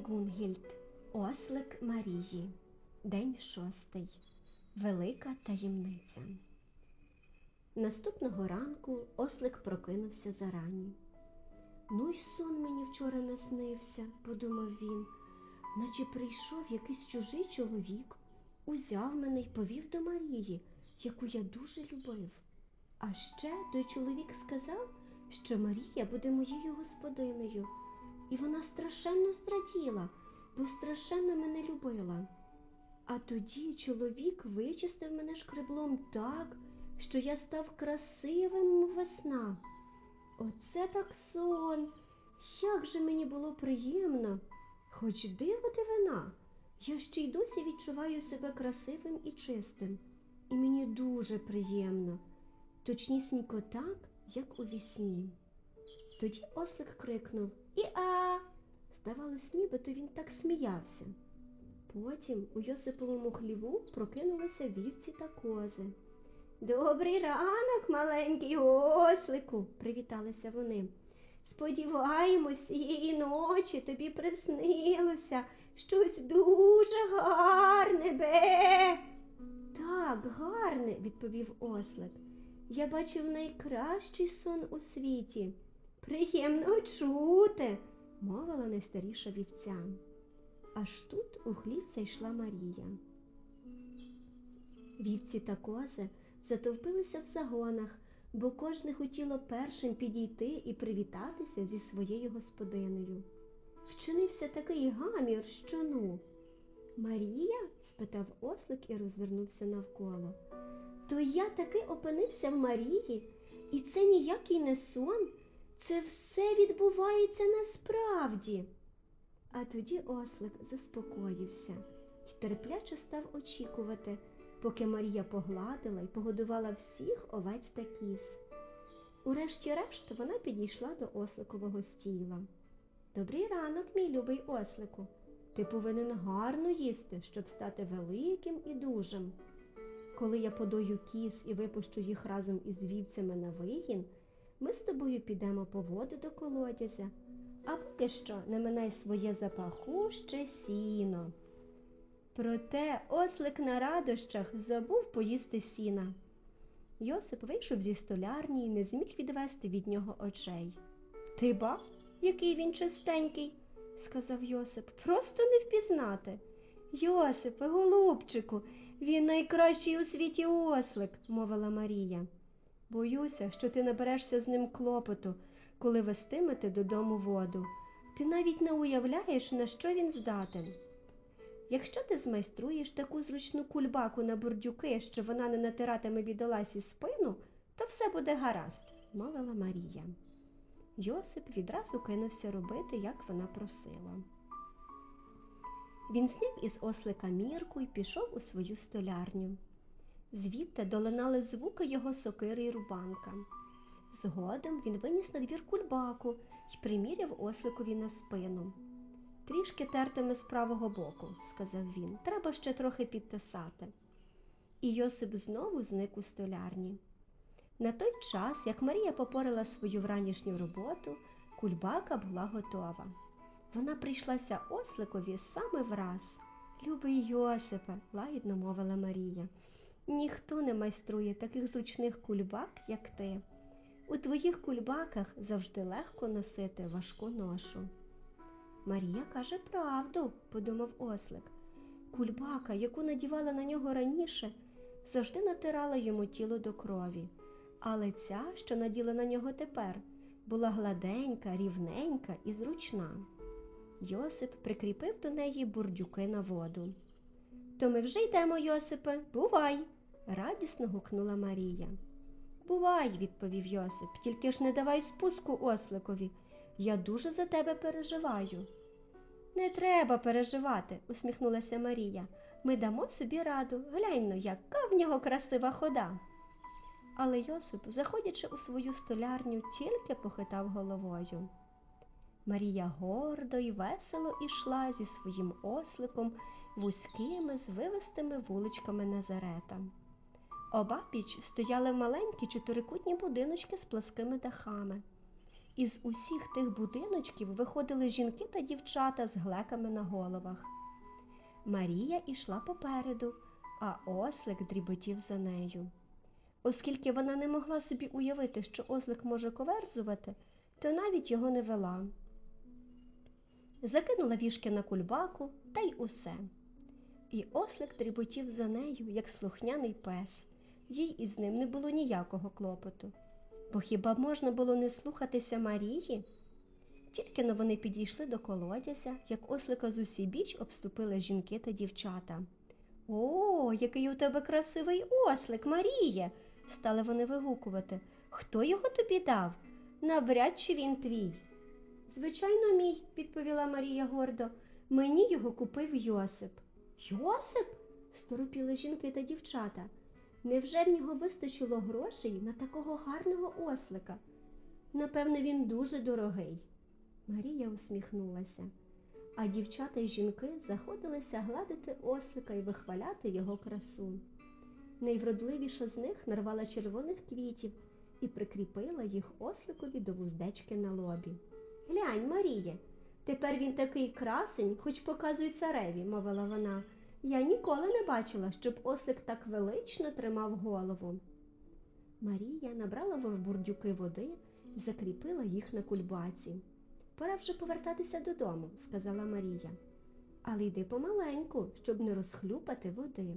Гунгільд, Ослик Марії, День шостий. Велика таємниця. Наступного ранку ослик прокинувся зарані. Ну й сон мені вчора наснився, подумав він, наче прийшов якийсь чужий чоловік, узяв мене й повів до Марії, яку я дуже любив. А ще той чоловік сказав, що Марія буде моєю господинею, і вона страшенно зраділа, бо страшенно мене любила. А тоді чоловік вичистив мене шкреблом так, що я став красивим весна. Оце так сон. Як же мені було приємно, хоч диво дивина, я ще й досі відчуваю себе красивим і чистим, і мені дуже приємно, точнісінько так, як у вісні. Тоді ослик крикнув І-а! Здавалось, нібито він так сміявся. Потім у Йосиповому хліву прокинулися вівці та кози. Добрий ранок, маленький ослику, привіталися вони. Сподіваємось, цієї ночі тобі приснилося щось дуже гарне, бе. Так, гарне, відповів ослик. Я бачив найкращий сон у світі. Приємно чути, мовила найстаріша вівця. Аж тут у хлів зайшла Марія. Вівці та кози затовпилися в загонах, бо кожне хотіло першим підійти і привітатися зі своєю господинею. Вчинився такий гамір, що ну. Марія? спитав ослик і розвернувся навколо. То я таки опинився в Марії, і це ніякий не сон, це все відбувається насправді. А тоді ослик заспокоївся і терпляче став очікувати, поки Марія погладила і погодувала всіх овець та кіз. Урешті-решт вона підійшла до осликового стіла. Добрий ранок, мій любий ослику. Ти повинен гарно їсти, щоб стати великим і дужим. Коли я подою кіз і випущу їх разом із вівцями на вигін, ми з тобою підемо по воду до колодязя, а поки що не минай своє запахуще сіно. Проте ослик на радощах забув поїсти сіна. Йосип вийшов зі столярні і не зміг відвести від нього очей. Ти ба, який він чистенький, сказав Йосип, просто не впізнати. Йосипе, голубчику, він найкращий у світі ослик, мовила Марія. Боюся, що ти наберешся з ним клопоту, коли вестимете додому воду. Ти навіть не уявляєш, на що він здатен. Якщо ти змайструєш таку зручну кульбаку на бурдюки, що вона не натиратиме бідоласі спину, то все буде гаразд, мовила Марія. Йосип відразу кинувся робити, як вона просила. Він зняв із ослика мірку і пішов у свою столярню. Звідти долинали звуки його сокири й рубанка. Згодом він виніс на двір кульбаку і приміряв осликові на спину. Трішки тертиме з правого боку, сказав він, треба ще трохи підтисати. І Йосип знову зник у столярні. На той час, як Марія попорила свою вранішню роботу, кульбака була готова. Вона прийшлася осликові саме враз. Любий Йосипе, лагідно мовила Марія. Ніхто не майструє таких зручних кульбак, як ти. У твоїх кульбаках завжди легко носити важку ношу. Марія каже правду, подумав ослик. Кульбака, яку надівала на нього раніше, завжди натирала йому тіло до крові, але ця, що наділа на нього тепер, була гладенька, рівненька і зручна. Йосип прикріпив до неї бурдюки на воду. То ми вже йдемо, Йосипе, бувай, радісно гукнула Марія. Бувай, відповів Йосип, тільки ж не давай спуску осликові. Я дуже за тебе переживаю. Не треба переживати, усміхнулася Марія. Ми дамо собі раду, глянь ну, яка в нього красива хода. Але Йосип, заходячи у свою столярню, тільки похитав головою. Марія гордо й весело ішла зі своїм осликом вузькими, звивистими вуличками Назарета. Обабіч стояли маленькі чотирикутні будиночки з пласкими дахами. Із усіх тих будиночків виходили жінки та дівчата з глеками на головах. Марія ішла попереду, а ослик дріботів за нею. Оскільки вона не могла собі уявити, що ослик може коверзувати, то навіть його не вела. Закинула вішки на кульбаку та й усе. І ослик дріботів за нею, як слухняний пес. Їй із ним не було ніякого клопоту. Бо хіба можна було не слухатися Марії? Тільки но вони підійшли до колодязя, як ослика з усібіч обступили жінки та дівчата. О, який у тебе красивий ослик, Маріє. стали вони вигукувати. Хто його тобі дав? Навряд чи він твій. Звичайно, мій, відповіла Марія гордо. Мені його купив Йосип. Йосип? сторопіли жінки та дівчата. Невже в нього вистачило грошей на такого гарного ослика? Напевне, він дуже дорогий. Марія усміхнулася, а дівчата й жінки заходилися гладити ослика і вихваляти його красу. Найвродливіша з них нарвала червоних квітів і прикріпила їх осликові до вуздечки на лобі. Глянь, Маріє, тепер він такий красень, хоч показуй цареві, мовила вона. Я ніколи не бачила, щоб ослик так велично тримав голову. Марія набрала в бурдюки води і закріпила їх на кульбаці. Пора вже повертатися додому, сказала Марія. Але йди помаленьку, щоб не розхлюпати води.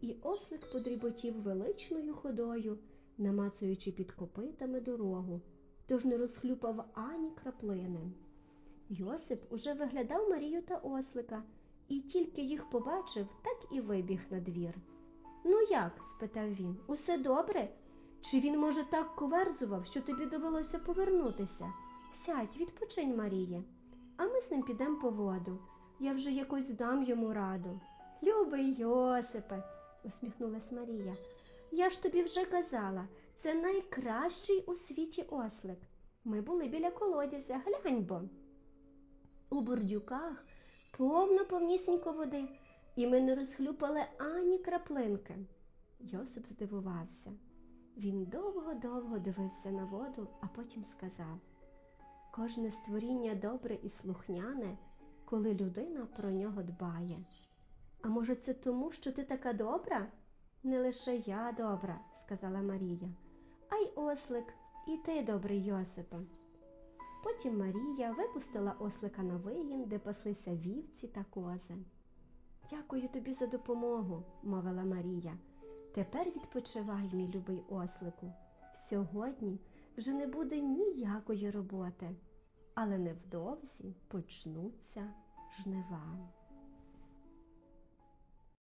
І ослик подріботів величною ходою, намацуючи під копитами дорогу, тож не розхлюпав ані краплини. Йосип уже виглядав Марію та ослика і тільки їх побачив, так і вибіг на двір. Ну як? спитав він. Усе добре? Чи він, може, так коверзував, що тобі довелося повернутися? Сядь, відпочинь, Маріє, а ми з ним підемо по воду. Я вже якось дам йому раду. Любий Йосипе, усміхнулась Марія. Я ж тобі вже казала, це найкращий у світі ослик. Ми були біля колодязя, глянь бо. У бурдюках повно повнісінько води, і ми не розхлюпали ані краплинки. Йосип здивувався. Він довго-довго дивився на воду, а потім сказав Кожне створіння добре і слухняне, коли людина про нього дбає. А може, це тому, що ти така добра? Не лише я добра, сказала Марія, а й ослик, і ти добрий Йосипе. Потім Марія випустила ослика на вигін, де паслися вівці та кози. Дякую тобі за допомогу, мовила Марія. Тепер відпочивай, мій любий ослику. Сьогодні вже не буде ніякої роботи, але невдовзі почнуться жнива.